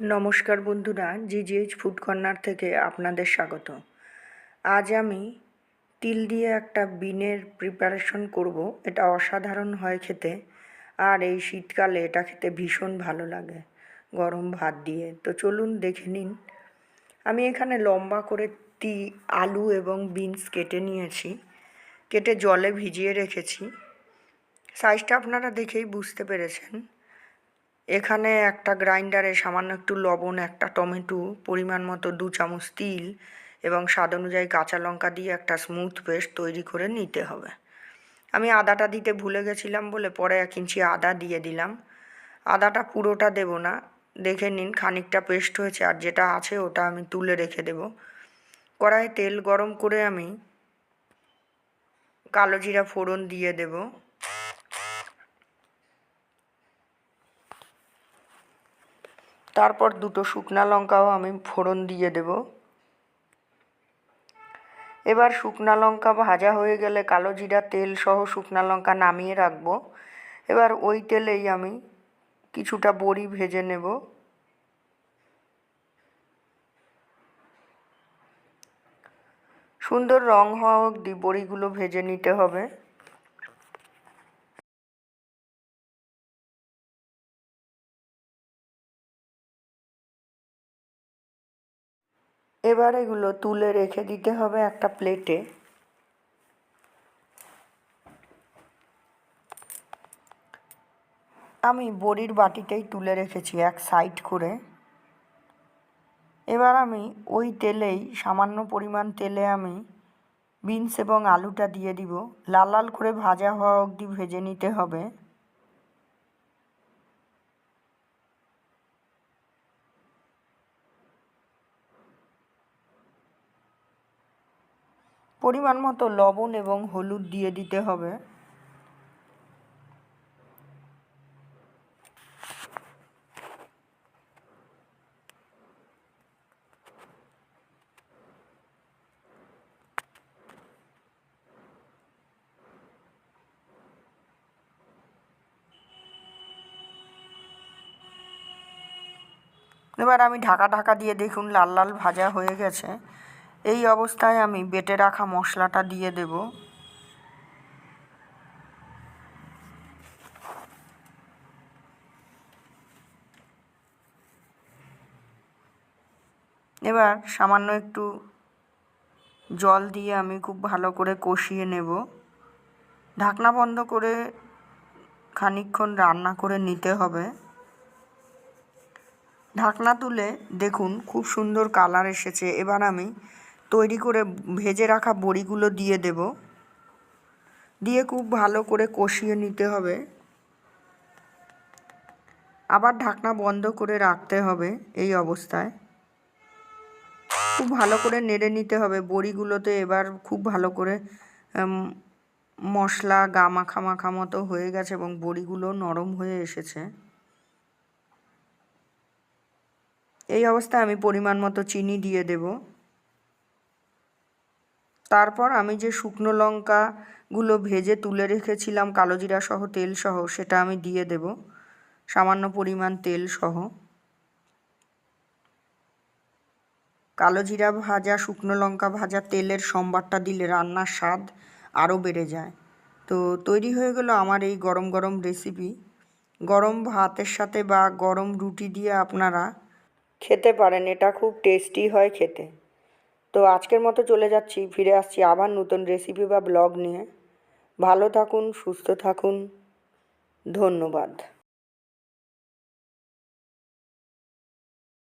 নমস্কার বন্ধুরা, জিজিএইচ food corner থেকে আপনাদের স্বাগত। আজ আমি তিল দিয়ে একটা বিনের প্রিপারেশন করব, এটা অসাধারণ হয় খেতে, আর এই শীতকালে এটা খেতে ভীষণ ভালো লাগে, গরম ভাত দিয়ে। তো চলুন দেখে নিন, আমি এখানে লম্বা করে তি, আলু এবং বিনস কেটে নিয়েছি, কেটে জলে ভিজিয়ে রেখেছি। সাইজটা আপনারা দেখেই বুঝতে পেরেছেন। এখানে একটা গ্রাইন্ডারে সামান্য একটু লবণ, একটা টমেটো, পরিমাণ মতো দু চামচ তিল এবং স্বাদ অনুযায়ী কাঁচা লঙ্কা দিয়ে একটা স্মুথ পেস্ট তৈরি করে নিতে হবে। আমি আদাটা দিতে ভুলে গেছিলাম বলে পরে এক ইঞ্চি আদা দিয়ে দিলাম। আদাটা পুরোটা দেব না, দেখে নিন খানিকটা পেস্ট হয়েছে আর যেটা আছে ওটা আমি তুলে রেখে দেব। কড়াইয়ে তেল গরম করে আমি কালো জিরা ফোড়ন দিয়ে দেবো। তারপর দুটো শুকনা লঙ্কাও আমি ফোড়ন দিয়ে দেব। এবার শুকনা লঙ্কা ভাজা হয়ে গেলে কালো জিরা, তেল সহ শুকনা লঙ্কা নামিয়ে রাখব। এবার ওই তেলেই আমি কিছুটা বড়ি ভেজে নেব। সুন্দর রং হওয়া অবধি বড়িগুলো ভেজে নিতে হবে। এবার এগুলো তুলে রেখে দিতে হবে একটা প্লেটে আমি বড়ির বাটিতেই তুলে রেখেছি এক সাইড করে। এবার আমি ওই তেলেই সামান্য পরিমাণ তেলে আমি বিনস এবং আলুটা দিয়ে দিব। লাল লাল করে ভাজা হওয়া অবধি ভেজে নিতে হবে। পরিমাণ মতো লবণ এবং হলুদ দিয়ে দিতে হবে। এবার আমি ঢাকা ঢাকা দিয়ে দেখুন লাল লাল ভাজা হয়ে গেছে। এই অবস্থায় আমি বেটে রাখা মশলাটা দিয়ে দেব। এবার সামান্য একটু জল দিয়ে আমি খুব ভালো করে কষিয়ে নেব। ঢাকনা বন্ধ করে খানিকক্ষণ রান্না করে নিতে হবে। ঢাকনা তুলে দেখুন খুব সুন্দর কালার এসেছে। এবার আমি তৈরি করে ভেজে রাখা বড়িগুলো দিয়ে দেব। দিয়ে খুব ভালো করে কষিয়ে নিতে হবে। আবার ঢাকনা বন্ধ করে রাখতে হবে এই অবস্থায়। খুব ভালো করে নেড়ে নিতে হবে। বড়িগুলোতে এবার খুব ভালো করে মশলা গা মাখা মাখা মতো হয়ে গেছে এবং বড়িগুলো নরম হয়ে এসেছে। এই অবস্থায় আমি পরিমাণ মতো চিনি দিয়ে দেবো। তারপর আমি যে শুকনো লঙ্কাগুলো ভেজে তুলে রেখেছিলাম কালো জিরা সহ, তেল সহ, সেটা আমি দিয়ে দেব। সামান্য পরিমাণ তেল সহ। কালো জিরা ভাজা, শুকনো লঙ্কা ভাজা, তেলের সম্বারটা দিলে রান্নার স্বাদ আরও বেড়ে যায়। তো তৈরি হয়ে গেল আমার এই গরম গরম রেসিপি। গরম ভাতের সাথে বা গরম রুটি দিয়ে আপনারা খেতে পারেন, এটা খুব টেস্টি হয় খেতে। তো আজকের মতো চলে যাচ্ছি, ফিরে আসছি আবার নতুন রেসিপি বা ব্লগ নিয়ে। ভালো থাকুন, সুস্থ থাকুন। ধন্যবাদ।